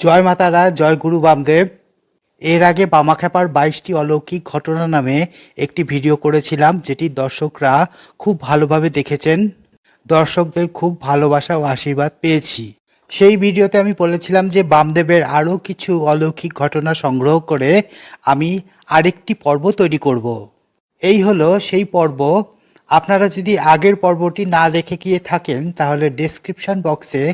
জয় মাতারা, জয় গুরু বামদেব। এর আগে বামাখ্যাপার বাইশটি অলৌকিক ঘটনা নামে একটি ভিডিও করেছিলাম, যেটি দর্শকরা খুব ভালোভাবে দেখেছেন। দর্শকদের খুব ভালোবাসা ও আশীর্বাদ পেয়েছি। সেই ভিডিওতে আমি বলেছিলাম যে বামদেবের আরও কিছু অলৌকিক ঘটনা সংগ্রহ করে আমি আরেকটি পর্ব তৈরি করব। এই হলো সেই পর্ব আপনারা যদি আগের পর্বটি না দেখে গিয়ে থাকেন, তাহলে ডেসক্রিপশন বক্সে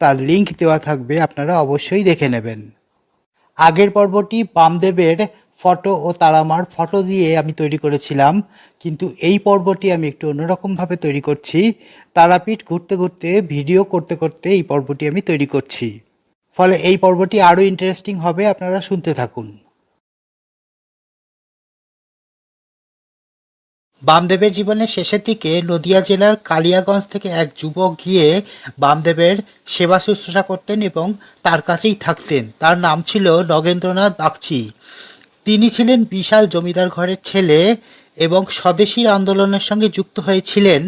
তার লিংক দেওয়া থাকবে, আপনারা অবশ্যই দেখে নেবেন। আগের পর্বটি বামদেবের ফটো ও তারামার ফটো দিয়ে আমি তৈরি করেছিলাম, কিন্তু এই পর্বটি আমি একটু অন্যরকমভাবে তৈরি করছি। তারাপীঠ ঘুরতে ঘুরতে, ভিডিও করতে করতে এই পর্বটি আমি তৈরি করছি। ফলে এই পর্বটি আরও ইন্টারেস্টিং হবে, আপনারা শুনতে থাকুন। বামদেবের জীবনের শেষের দিকে নদিয়া জেলার কালিয়াগঞ্জ থেকে এক যুবক গিয়ে বামদেবের সেবা শুশ্রূষা করতেন এবং তার কাছেই থাকতেন। তার নাম ছিল নগেন্দ্রনাথ বাগচি। তিনি ছিলেন বিশাল জমিদার ঘরের ছেলে এবং স্বদেশীর আন্দোলনের সঙ্গে যুক্ত হয়েছিলেন,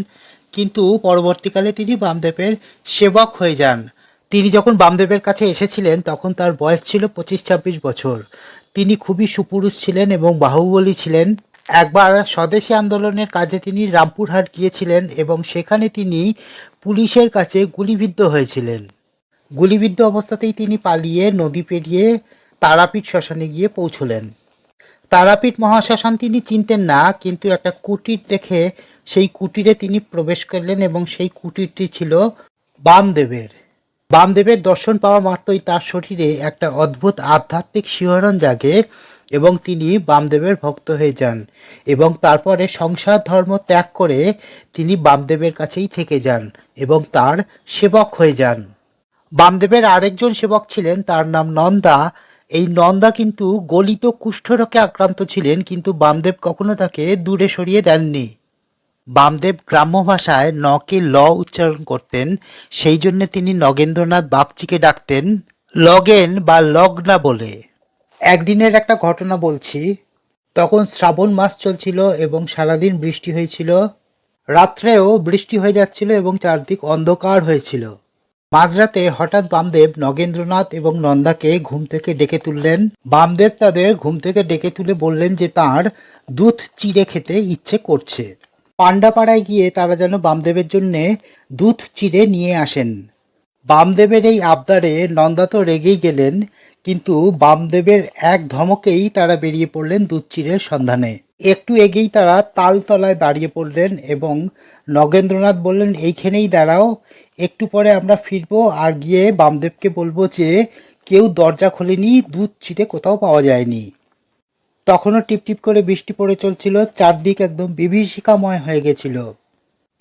কিন্তু পরবর্তীকালে তিনি বামদেবের সেবক হয়ে যান। তিনি যখন বামদেবের কাছে এসেছিলেন, তখন তার বয়স ছিল পঁচিশ ছাব্বিশ বছর। তিনি খুবই সুপুরুষ ছিলেন এবং বাহুবলী ছিলেন। একবার স্বদেশী আন্দোলনের কাজে তিনি রামপুরহাট গিয়েছিলেন এবং সেখানে তিনি পুলিশের কাছে গুলিবিদ্ধ হয়েছিলেন। গুলিবিদ্ধ অবস্থাতেই তিনি পালিয়ে নদী পেরিয়ে তারাপীঠ শ্মশানে গিয়ে পৌঁছলেন। তারাপীঠ মহাশ্মশান তিনি চিনতেন না, কিন্তু একটা কুটির দেখে সেই কুটিরে তিনি প্রবেশ করলেন এবং সেই কুটিরটি ছিল বামদেবের। বামদেবের দর্শন পাওয়া মাত্রই তার শরীরে একটা অদ্ভুত আধ্যাত্মিক শিহরণ জাগে। এবং তিনি বামদেবের ভক্ত হয়ে যান এবং তারপরে সংসার ধর্ম ত্যাগ করে তিনি বামদেবের কাছেই থেকে যান এবং তার সেবক হয়ে যান। বামদেবের আরেকজন সেবক ছিলেন, তার নাম নন্দা। এই নন্দা কিন্তু গলিত কুষ্ঠরোগে আক্রান্ত ছিলেন, কিন্তু বামদেব কখনো তাকে দূরে সরিয়ে দেননি। বামদেব গ্রাম্য ভাষায় নকে ল উচ্চারণ করতেন, সেই জন্য তিনি নগেন্দ্রনাথ বাগচিকে ডাকতেন, লগেন বা লগ্না বলে। একদিনের একটা ঘটনা বলছি। তখন শ্রাবণ মাস চলছিল এবং সারাদিন বৃষ্টি হয়েছিল। রাত্রেও বৃষ্টি হয়ে যাচ্ছিল এবং চারদিক অন্ধকার হয়েছিল। মাঝরাতে হঠাৎ বামদেব নগেন্দ্রনাথ এবং নন্দাকে ঘুম থেকে ডেকে তুললেন। বামদেব তাদের ঘুম থেকে ডেকে তুলে বললেন যে তার দুধ চিড়ে খেতে ইচ্ছে করছে। পাণ্ডাপাড়ায় গিয়ে তারা যেন বামদেবের জন্য দুধ চিড়ে নিয়ে আসেন। বামদেবের এই আবদারে নন্দা তো রেগেই গেলেন। কিন্তু বামদেবের এক ধমকেই তারা বেরিয়ে পড়লেন দুধচিরের সন্ধানে। একটু এগেই তারা তালতলায় দাঁড়িয়ে পড়লেন এবং নগেন্দ্রনাথ বললেন, এইখানেই দাঁড়াও, একটু পরে আমরা ফিরবো আর গিয়ে বামদেবকে বলব যে কেউ দরজা খোলেনি দুধ চিটে কোথাও পাওয়া যায়নি। তখনও টিপটিপ করে বৃষ্টি পড়ে চলছিল, চারদিক একদম বিভীষিকাময় হয়ে গেছিল।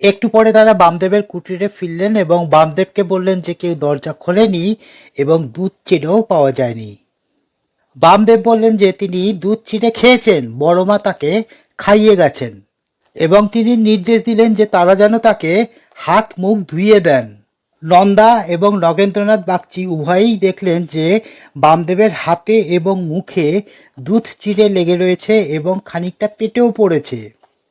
একটু পরে তারা বামদেবের কুটিরে ফিরলেন এবং বামদেবকে বললেন যে কেউ দরজা খোলেনি এবং দুধ চিড়েও পাওয়া যায়নি। বামদেব বললেন যে তিনি দুধ চিড়ে খেয়েছেন বড়মা তাকে খাইয়ে গেছেন এবং তিনি নির্দেশ দিলেন যে তারা যেন তাকে হাত মুখ ধুইয়ে দেন। নন্দা এবং নগেন্দ্রনাথ বাগচি উভয়েই দেখলেন যে বামদেবের হাতে এবং মুখে দুধ চিড়ে লেগে রয়েছে এবং খানিকটা পেটেও পড়েছে।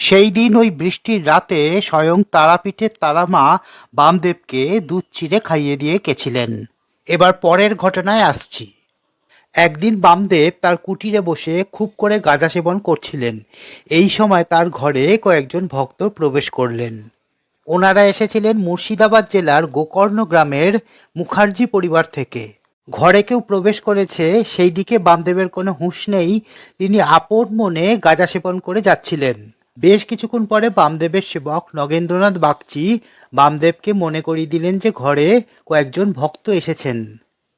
সেই দিন ওই বৃষ্টির রাতে স্বয়ং তারাপীঠের তারামা বামদেবকে দুধ চিড়ে খাইয়ে দিয়ে গেছিলেন। এবার পরের ঘটনায় আসছি। একদিন বামদেব তার কুটিরে বসে খুব করে গাঁজা সেবন করছিলেন। এই সময় তার ঘরে কয়েকজন ভক্ত প্রবেশ করলেন। ওনারা এসেছিলেন মুর্শিদাবাদ জেলার গোকর্ণ গ্রামের মুখার্জি পরিবার থেকে। ঘরে কেউ প্রবেশ করেছে, সেই দিকে বামদেবের কোনো হুঁশ নেই। তিনি আপন মনে গাঁজা সেবন করে যাচ্ছিলেন। বেশ কিছুক্ষণ পরে বামদেবের সেবক নগেন্দ্রনাথ বাগচি বামদেবকে মনে করিয়ে দিলেন যে ঘরে কয়েকজন ভক্ত এসেছেন।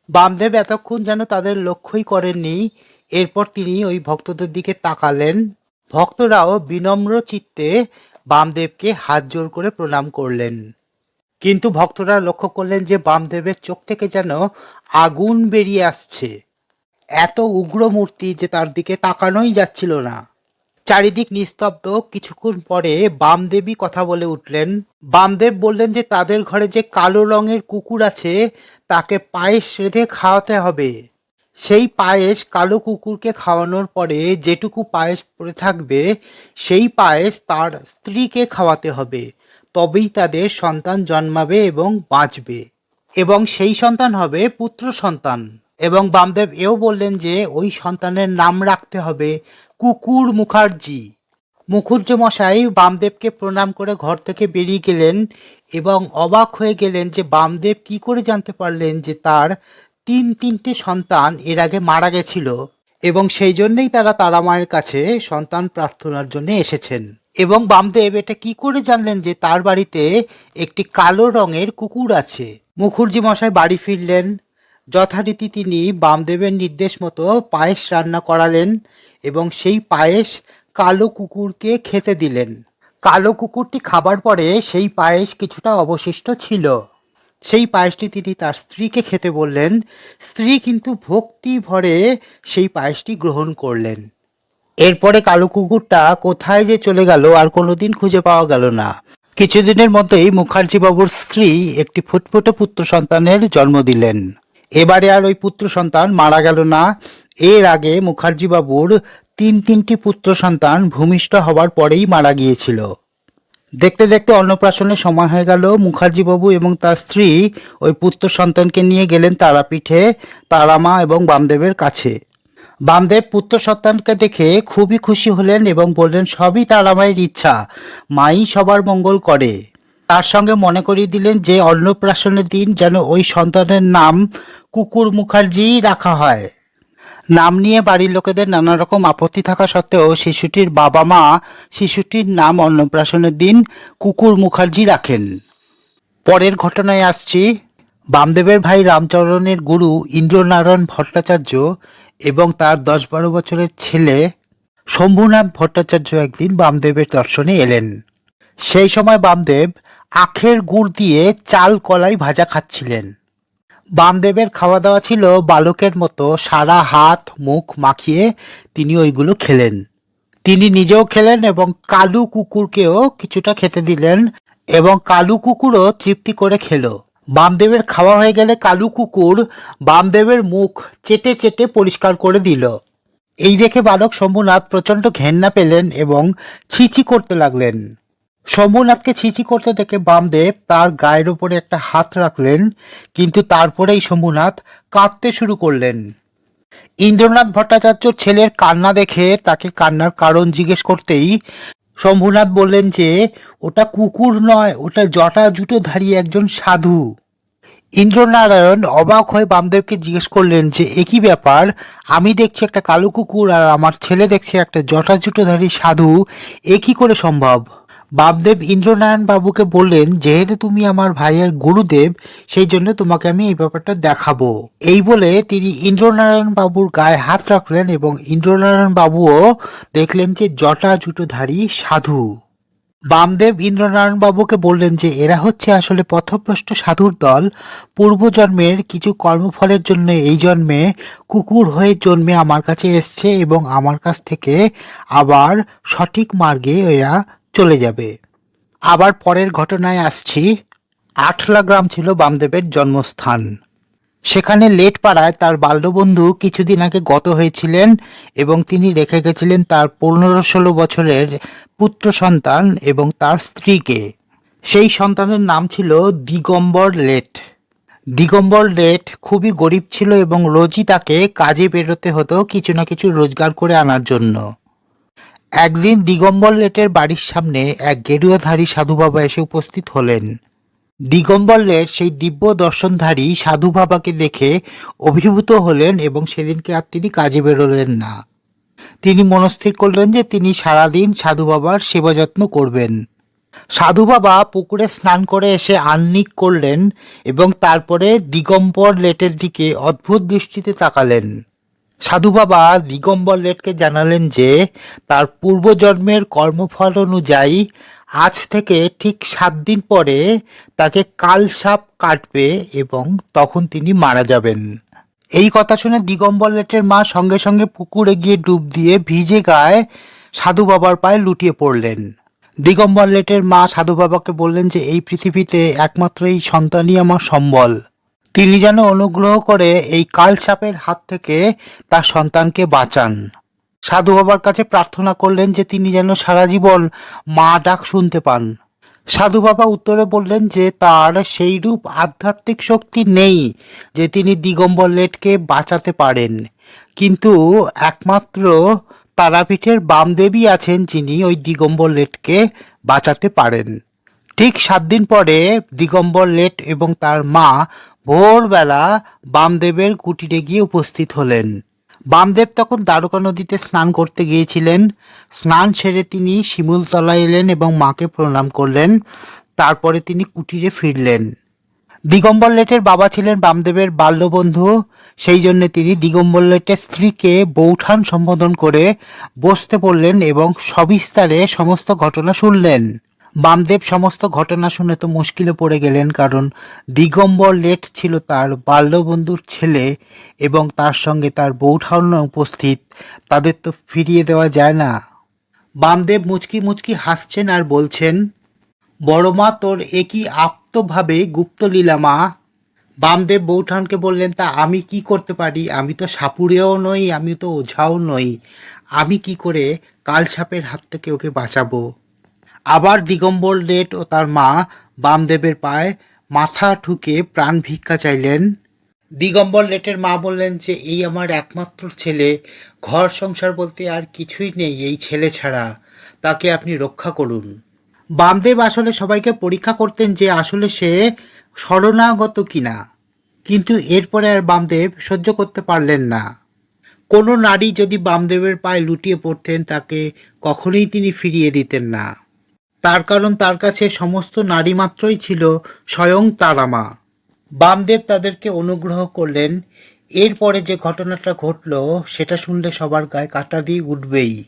বামদেব এতক্ষণ যেন তাদের লক্ষ্যই করেননি। এরপর তিনি ওই ভক্তদের দিকে তাকালেন। ভক্তরাও বিনম্র চিত্তে বামদেবকে হাত জোর করে প্রণাম করলেন। কিন্তু ভক্তরা লক্ষ্য করলেন যে বামদেবের চোখ থেকে যেন আগুন বেরিয়ে আসছে। এত উগ্র মূর্তি যে তার দিকে তাকানোই যাচ্ছিল না। চারিদিক নিস্তব্ধ। কিছুক্ষণ পরে বামদেবী কথা বলে উঠলেন। বামদেব বললেন যে, তাদের ঘরে যে কালো রঙের কুকুর আছে, তাকে পায়েস রেঁধে খাওয়াতে হবে। সেই পায়েস কালো কুকুরকে খাওয়ানোর পরে যেটুকু পায়েস পড়ে থাকবে, সেই পায়েস তার স্ত্রীকে খাওয়াতে হবে। তবেই তাদের সন্তান জন্মাবে এবং বাঁচবে। এবং সেই সন্তান হবে পুত্র সন্তান। এবং বামদেব এও বললেন যে, ওই সন্তানের নাম রাখতে হবে কুকুর মুখার্জি। মুখুজ্জে মশাই বামদেবকে প্রণাম করে ঘর থেকে বেরিয়ে গেলেন এবং অবাক হয়ে গেলেন যে, বামদেব কি করে জানতে পারলেন যে তার তিন তিনটে সন্তান এর আগে মারা গেছিল এবং সেই জন্যেই তারা তারা মায়ের কাছে সন্তান প্রার্থনার জন্য এসেছেন। এবং বামদেব এটা কি করে জানলেন যে, তার বাড়িতে একটি কালো রঙের কুকুর আছে। মুখুর্জি মশাই বাড়ি ফিরলেন যথারীতি তিনি বামদেবের নির্দেশ মতো পায়েস রান্না করালেন এবং সেই পায়েস কালো কুকুরকে খেতে দিলেন। কালো কুকুরটি খাবার পরে সেই পায়েস কিছুটা অবশিষ্ট ছিল। সেই পায়েসটি তিনি তার স্ত্রীকে খেতে বললেন। স্ত্রী কিন্তু ভক্তি ভরে সেই পায়েসটি গ্রহণ করলেন। এরপরে কালো কুকুরটা কোথায় যে চলে গেল আর কোনোদিন খুঁজে পাওয়া গেল না। কিছুদিনের মধ্যেই মুখার্জি বাবুর স্ত্রী একটি ফুটফুটে পুত্র সন্তানের জন্ম দিলেন। এবারে আর ওই পুত্র সন্তান মারা গেল না। এর আগে মুখার্জি বাবুর তিন তিনটি পুত্র সন্তান ভূমিষ্ঠ হবার পরেই মারা গিয়েছিল। দেখতে দেখতে অন্নপ্রাশনের সময় হয়ে গেল। মুখার্জি বাবু এবং তার স্ত্রী ওই পুত্র সন্তানকে নিয়ে গেলেন তারাপীঠে তারামা এবং বামদেবের কাছে। বামদেব পুত্র সন্তানকে দেখে খুবই খুশি হলেন এবং বললেন, সবই তারামায়ের ইচ্ছা। মাই সবার মঙ্গল করে। তার সঙ্গে মনে করিয়ে দিলেন যে অন্নপ্রাশনের দিন যেন ওই সন্তানের নাম কুকুর মুখার্জি রাখা হয়। নাম নিয়ে বাড়ির লোকেদের নানা রকম আপত্তি থাকা সত্ত্বেও শিশুটির বাবা মা শিশুটির নাম অন্নপ্রাশনের দিন কুকুর মুখার্জি রাখেন। পরের ঘটনায় আসছি। বামদেবের ভাই রামচরণের গুরু ইন্দ্রনারায়ণ ভট্টাচার্য এবং তার দশ বারো বছরের ছেলে শম্ভুনাথ ভট্টাচার্য একদিন বামদেবের দর্শনে এলেন। সেই সময় বামদেব আখের গুড় দিয়ে চাল কলাই ভাজা খাচ্ছিলেন। বামদেবের খাওয়া দাওয়া ছিল বালকের মতো, সারা হাত, মুখ মাখিয়ে তিনি ওইগুলো খেলেন। তিনি নিজেও খেলেন এবং কালু কুকুরকেও কিছুটা খেতে দিলেন এবং কালু কুকুরও তৃপ্তি করে খেলো। বামদেবের খাওয়া হয়ে গেলে কালু কুকুর বামদেবের মুখ চেটে চেটে পরিষ্কার করে দিল। এই দেখে বালক শম্ভুনাথ প্রচণ্ড ঘেন্না পেলেন এবং ছিচি করতে লাগলেন। শম্ভুনাথকে ছিচি করতে দেখে বামদেব তার গায়ের উপরে একটা হাত রাখলেন, কিন্তু তারপরেই শম্ভুনাথ কাঁদতে শুরু করলেন। ইন্দ্রনাথ ভট্টাচার্য ছেলের কান্না দেখে তাকে কান্নার কারণ জিজ্ঞেস করতেই শম্ভুনাথ বললেন যে, ওটা কুকুর নয়, ওটা জটা জুটো ধারী একজন সাধু। ইন্দ্রনারায়ণ অবাক হয়ে বামদেবকে জিজ্ঞেস করলেন যে একই ব্যাপার? আমি দেখছি একটা কালো কুকুর আর আমার ছেলে দেখছে একটা জটা জুটোধারী সাধু, এ করে সম্ভব? বামদেব ইন্দ্রনারায়ণ বাবুকে বললেন, যেহেতু তুমি আমার ভাইয়ের গুরুদেব, সেই জন্য তোমাকে আমি এই ব্যাপারটা দেখাবো। এই বলে তিনি ইন্দ্রনারায়ণ বাবুর গায়ে হাত রাখলেন এবং ইন্দ্রনারায়ণ বাবুও দেখলেন যে জটা জুটোধারী সাধু। বামদেব ইন্দ্রনারায়ণ বাবুকে বললেন যে, এরা হচ্ছে আসলে পথভ্রষ্ট সাধুর দল। পূর্বজন্মের কিছু কর্মফলের জন্য এই জন্মে কুকুর হয়ে জন্মে আমার কাছে এসছে এবং আমার কাছ থেকে আবার সঠিক মার্গে এরা চলে যাবে। আবার পরের ঘটনায় আসছি। আঠলা গ্রাম ছিল বামদেবের জন্মস্থান। সেখানে লেট পাড়ায় তার বাল্যবন্ধু কিছুদিন আগে গত হয়েছিলেন এবং তিনি রেখে গেছিলেন তার পনেরো ষোলো বছরের পুত্র সন্তান এবং তার স্ত্রীকে। সেই সন্তানের নাম ছিল দিগম্বর লেট। দিগম্বর লেট খুবই গরিব ছিল এবং রোজই তাকে কাজে বেরোতে হতো কিছু না কিছু রোজগার করে আনার জন্য। একদিন দিগম্বর লেটের বাড়ির সামনে এক গেরুয়াধারী সাধু বাবা এসে উপস্থিত হলেন। দিগম্বর লেট সেই দিব্য দর্শনধারী সাধু বাবাকে দেখে অভিভূত হলেন এবং সেদিনকে আর তিনি কাজে বেরোলেন না। তিনি মনস্থির করলেন যে তিনি সারাদিন সাধু বাবার সেবা যত্ন করবেন। সাধু বাবা পুকুরে স্নান করে এসে আহ্নিক করলেন এবং তারপরে দিগম্বর লেটের দিকে অদ্ভুত দৃষ্টিতে তাকালেন। সাধু বাবা দিগম্বর লেটকে জানালেন যে, তার পূর্বজন্মের কর্মফল অনুযায়ী আজ থেকে ঠিক সাত দিন পরে তাকে কালসাপ কাটবে এবং তখন তিনি মারা যাবেন। এই কথা শুনে দিগম্বর লেটের মা সঙ্গে সঙ্গে পুকুরে গিয়ে ডুব দিয়ে ভিজে গায়ে সাধু বাবার পায়ে লুটিয়ে পড়লেন। দিগম্বর লেটের মা সাধু বাবাকে বললেন যে, এই পৃথিবীতে একমাত্র এই সন্তানই আমার সম্বল। তিনি যেন অনুগ্রহ করে এই কালসাপের হাত থেকে তার সন্তানকে বাঁচান। সাধু বাবার কাছে প্রার্থনা করলেন যে তিনি যেন সারা জীবন মা ডাক শুনতে পান। সাধু বাবা উত্তরে বললেন যে তার সেই রূপ আধ্যাত্মিক শক্তি নেই যে তিনি দিগম্বর লেটকে বাঁচাতে পারেন। কিন্তু একমাত্র তারাপীঠের বামদেবী আছেন যিনি ওই দিগম্বর লেটকে বাঁচাতে পারেন। ঠিক সাত দিন পরে দিগম্বর লেট এবং তার মা ভোরবেলা বামদেবের কুটিরে গিয়ে উপস্থিত হলেন। বামদেব তখন দ্বারকা নদীতে স্নান করতে গিয়েছিলেন। স্নান সেরে তিনি শিমুলতলা এলেন এবং মাকে প্রণাম করলেন। তারপরে তিনি কুটিরে ফিরলেন। দিগম্বর লেটের বাবা ছিলেন বামদেবের বাল্যবন্ধু। সেই জন্য তিনি দিগম্বর লেটের স্ত্রীকে বৌঠান সম্বোধন করে বসতে পড়লেন এবং সবিস্তারে সমস্ত ঘটনা শুনলেন। বামদেব সমস্ত ঘটনা শুনে তো মুশকিলে পড়ে গেলেন, কারণ দিগম্বর লেট ছিল তার বাল্যবন্ধুর ছেলে এবং তার সঙ্গে তার বৌঠান উপস্থিত। তাদের তো ফিরিয়ে দেওয়া যায় না। বামদেব মুচকি মুচকি হাসছেন আর বলছেন, বড় মা, তোর একই আপ্তভাবে গুপ্তলীলা মা? বামদেব বৌঠানকে বললেন, তা আমি কি করতে পারি? আমি তো সাপুরেও নই আমি তো ওঝাও নই। আমি কি করে কালসাপের হাত থেকে ওকে বাঁচাবো? আবার দিগম্বর লেট ও তার মা বামদেবের পায়ে মাথা ঠুকে প্রাণ ভিক্ষা চাইলেন। দিগম্বর লেটের মা বললেন যে, এই আমার একমাত্র ছেলে। ঘর সংসার বলতে আর কিছুই নেই, এই ছেলে ছাড়া। তাকে আপনি রক্ষা করুন। বামদেব আসলে সবাইকে পরীক্ষা করতেন যে আসলে সে শরণাগত কিনা। কিন্তু এরপরে আর বামদেব সহ্য করতে পারলেন না। কোনো নারী যদি বামদেবের পায়ে লুটিয়ে পড়তেন, তাকে কখনোই তিনি ফিরিয়ে দিতেন না। তার কারণ তার কাছে সমস্ত নারী মাত্রই ছিল স্বয়ং তারামা বামদেব তাদেরকে অনুগ্রহ করলেন। এরপরে যে ঘটনাটা ঘটল, সেটা শুনলে সবার গায়ে কাটা দিয়ে উঠবেই।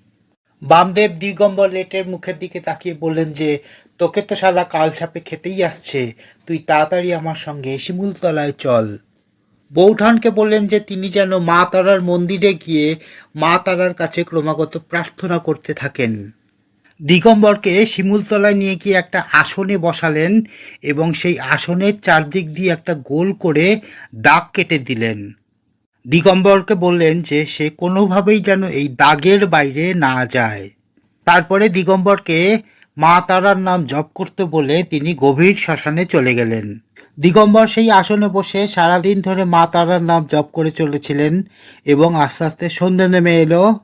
বামদেব দিগম্বর লেটের মুখের দিকে তাকিয়ে বললেন যে, তোকে তো শালা কাল সাপে খেতেই আসছে। তুই তাড়াতাড়ি আমার সঙ্গে শিমুলতলায় চল। বৌঠানকে বললেন যে, তিনি যেন মা তারার মন্দিরে গিয়ে মা তারার কাছে ক্রমাগত প্রার্থনা করতে থাকেন। দিগম্বরকে শিমুলতলায় নিয়ে গিয়ে একটা আসনে বসালেন এবং সেই আসনের চারদিক দিয়ে একটা গোল করে দাগ কেটে দিলেন। দিগম্বরকে বললেন যে, সে কোনোভাবেই যেন এই দাগের বাইরে না যায়। তারপরে দিগম্বরকে মা তারার নাম জপ করতে বলে তিনি গভীর শ্মশানে চলে গেলেন। দিগম্বর সেই আসনে বসে সারাদিন ধরে মা তারার নাম জপ করে চলেছিলেন এবং আস্তে আস্তে সন্ধে নেমে এলো।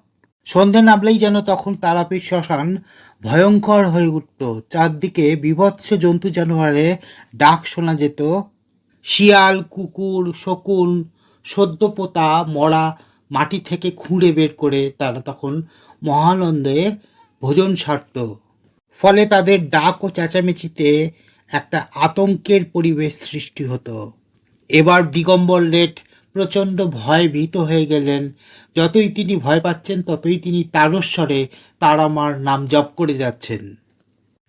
সন্ধ্যে নামলেই যেন তখন তারাপীঠ শ্মশান ভয়ঙ্কর হয়ে উঠত। চারদিকে বিভৎস জন্তু জানোয়ারের ডাক শোনা যেত। শিয়াল, কুকুর, শকুন, সদ্য পোতা, মরা মাটি থেকে খুঁড়ে বের করে তারা তখন মহানন্দে ভোজন সারত। ফলে তাদের ডাক ও চেঁচামেচিতে একটা আতঙ্কের পরিবেশ সৃষ্টি হতো। এবার দিগম্বর লেট প্রচণ্ড ভয় ভীত হয়ে গেলেন। যতই তিনি ভয় পাচ্ছেন, ততই তিনি তারস্বরে তারামার নাম জপ করে যাচ্ছেন।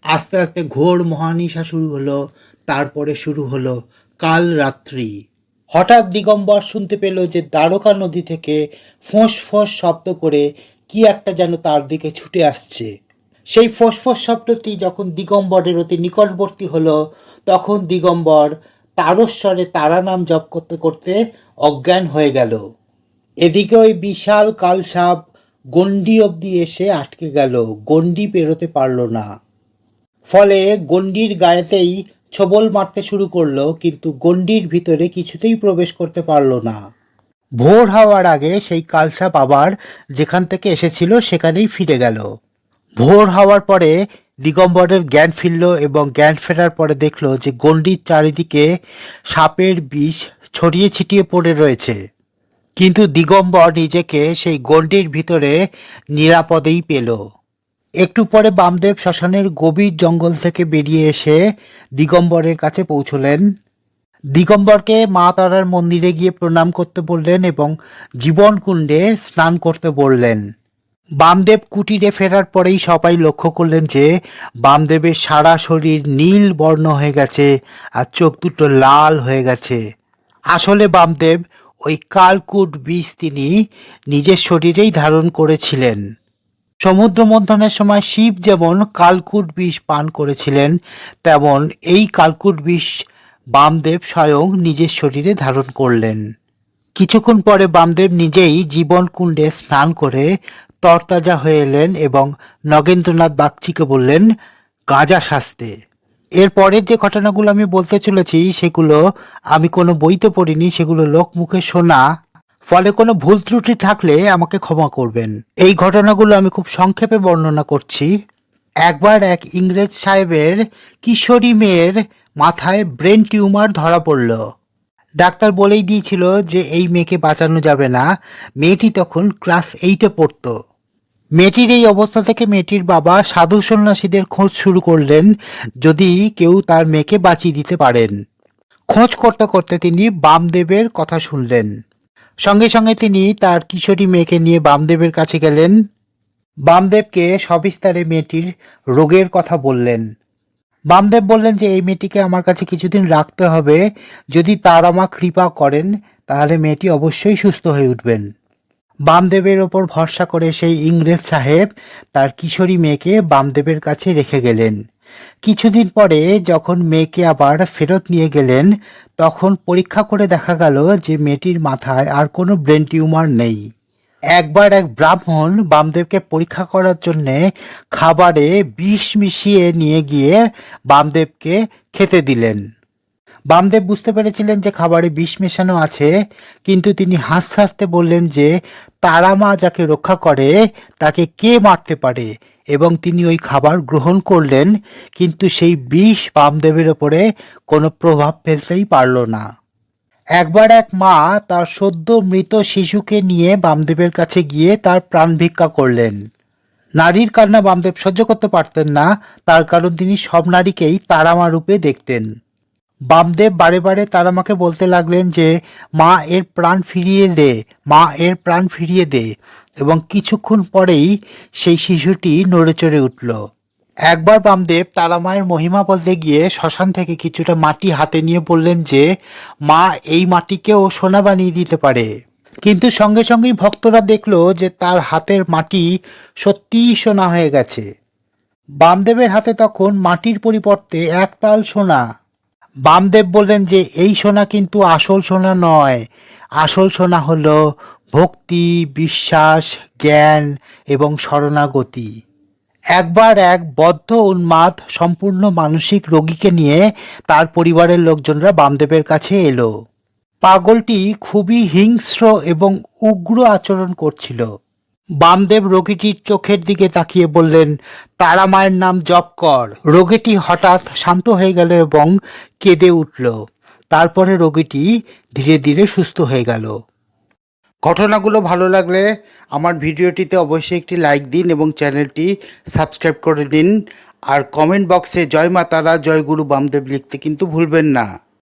আস্তে আস্তে ঘোর মহানিশা শুরু হলো, তারপরে শুরু হলো কাল রাত্রি। হঠাৎ দিগম্বর শুনতে পেল যে দ্বারকা নদী থেকে ফোঁস ফোঁস শব্দ করে কি একটা যেন তার দিকে ছুটে আসছে। সেই ফোঁস শব্দটি যখন দিগম্বরের অতি নিকটবর্তী হলো, তখন দিগম্বর তারস্বরে তারা নাম জপ করতে করতে অজ্ঞান হয়ে গেল। এদিকে ওই বিশাল কালসাপ গণ্ডি অবধি এসে আটকে গেল। গণ্ডি পেরোতে পারল না। ফলে গণ্ডির গায়েতেই ছবল মারতে শুরু করল, কিন্তু গণ্ডির ভিতরে কিছুতেই প্রবেশ করতে পারল না। ভোর হওয়ার আগে সেই কালসাপ আবার যেখান থেকে এসেছিল সেখানেই ফিরে গেল। ভোর হওয়ার পরে দিগম্বরের জ্ঞান ফিরল এবং জ্ঞান ফেরার পরে দেখল যে গণ্ডির চারিদিকে সাপের বিষ ছড়িয়ে ছিটিয়ে পড়ে রয়েছে। কিন্তু দিগম্বর নিজেকে সেই গণ্ডির ভিতরে নিরাপদেই পেল। একটু পরে বামদেব শ্মশানের গভীর জঙ্গল থেকে বেরিয়ে এসে দিগম্বরের কাছে পৌঁছলেন। দিগম্বরকে মা তারার মন্দিরে গিয়ে প্রণাম করতে বললেন এবং জীবনকুণ্ডে স্নান করতে বললেন। বামদেব কুটিরে ফেরার পরেই সবাই লক্ষ্য করলেন যে বামদেবের সারা শরীর নীল বর্ণ হয়ে গেছে আর চোখ দুটো লাল হয়ে গেছে। আসলে বামদেব ওই কালকুট বিষ তিনি নিজের শরীরেই ধারণ করেছিলেন। সমুদ্র মন্থনের সময় শিব যেমন কালকুট বিষ পান করেছিলেন, তেমন এই কালকুট বিষ বামদেব স্বয়ং নিজের শরীরে ধারণ করলেন। কিছুক্ষণ পরে বামদেব নিজেই জীবন কুণ্ডে স্নান করে তরতাজা হয়ে এলেন এবং নগেন্দ্রনাথ বাগচিকে বললেন, গাঁজা সাজতে এরপরের যে ঘটনাগুলো আমি বলতে চলেছি, সেগুলো আমি কোনো বইতে পড়িনি, সেগুলো লোকমুখে শোনা। ফলে কোনো ভুল ত্রুটি থাকলে আমাকে ক্ষমা করবেন। এই ঘটনাগুলো আমি খুব সংক্ষেপে বর্ণনা করছি। একবার এক ইংরেজ সাহেবের কিশোরী মেয়ের মাথায় ব্রেন টিউমার ধরা পড়ল। ডাক্তার বলেই দিয়েছিল যে, এই মেয়েকে বাঁচানো যাবে না। মেয়েটি তখন ক্লাস এইটে পড়তো। মেয়েটির এই অবস্থা থেকে মেয়েটির বাবা সাধু সন্ন্যাসীদের খোঁজ শুরু করলেন যদি কেউ তার মেয়েকে বাঁচিয়ে দিতে পারেন। খোঁজ করতে করতে তিনি বামদেবের কথা শুনলেন। সঙ্গে সঙ্গে তিনি তার কিশোরী মেয়েকে নিয়ে বামদেবের কাছে গেলেন। বামদেবকে সবিস্তারে মেয়েটির রোগের কথা বললেন। বামদেব বললেন যে, এই মেয়েটিকে আমার কাছে কিছুদিন রাখতে হবে। যদি তার আমা কৃপা করেন, তাহলে মেয়েটি অবশ্যই সুস্থ হয়ে উঠবেন। বামদেবের ওপর ভরসা করে সেই ইংরেজ সাহেব তার কিশোরী মেয়েকে বামদেবের কাছে রেখে গেলেন। কিছুদিন পরে যখন মেয়েকে আবার ফেরত নিয়ে গেলেন, তখন পরীক্ষা করে দেখা গেল যে মেয়েটির মাথায় আর কোনো ব্রেন টিউমার নেই। একবার এক ব্রাহ্মণ বামদেবকে পরীক্ষা করার জন্যে খাবারে বিষ মিশিয়ে নিয়ে গিয়ে বামদেবকে খেতে দিলেন। বামদেব বুঝতে পেরেছিলেন যে খাবারে বিষ মেশানো আছে, কিন্তু তিনি হাসতে হাসতে বললেন যে তারা মা যাকে রক্ষা করে, তাকে কে মারতে পারে? এবং তিনি ওই খাবার গ্রহণ করলেন, কিন্তু সেই বিষ বামদেবের ওপরে কোনো প্রভাব ফেলতেই পারল না। একবার এক মা তার সদ্য মৃত শিশুকে নিয়ে বামদেবের কাছে গিয়ে তার প্রাণ ভিক্ষা করলেন। নারীর কান্না বামদেব সহ্য করতে পারতেন না, তার কারণ তিনি সব নারীকেই তারামা রূপে দেখতেন। বামদেব বারে বারে তারামাকে বলতে লাগলেন যে, মা, এর প্রাণ ফিরিয়ে দে, মা, এর প্রাণ ফিরিয়ে দে। এবং কিছুক্ষণ পরেই সেই শিশুটি নড়ে চড়ে উঠল। একবার বামদেব তারামায়ের মহিমা বলতে গিয়ে শ্মশান থেকে কিছুটা মাটি হাতে নিয়ে বললেন যে, মা, এই মাটিকেও সোনা বানিয়ে দিতে পারে। কিন্তু সঙ্গে সঙ্গেই ভক্তরা দেখল যে তার হাতের মাটি সত্যিই সোনা হয়ে গেছে। বামদেবের হাতে তখন মাটির পরিবর্তে একতাল সোনা বামদেব বললেন যে, এই সোনা কিন্তু আসল সোনা নয়। আসল সোনা হলো ভক্তি, বিশ্বাস, জ্ঞান এবং শরণাগতি। একবার এক বদ্ধ উন্মাদ সম্পূর্ণ মানসিক রোগীকে নিয়ে তার পরিবারের লোকজনরা বামদেবের কাছে এলো। পাগলটি খুবই হিংস্র এবং উগ্র আচরণ করছিল। বামদেব রোগীটির চোখের দিকে তাকিয়ে বললেন তারা মায়ের নাম জপ কর। রোগীটি হঠাৎ শান্ত হয়ে গেল এবং কেঁদে উঠল। তারপরে রোগীটি ধীরে ধীরে সুস্থ হয়ে গেল। ঘটনাগুলো ভালো লাগলে আমার ভিডিওটিতে অবশ্যই একটি লাইক দিন এবং চ্যানেলটি সাবস্ক্রাইব করে দিন আর কমেন্ট বক্সে জয় মাতারা জয় গুরু বামদেব লিখতে কিন্তু ভুলবেন না।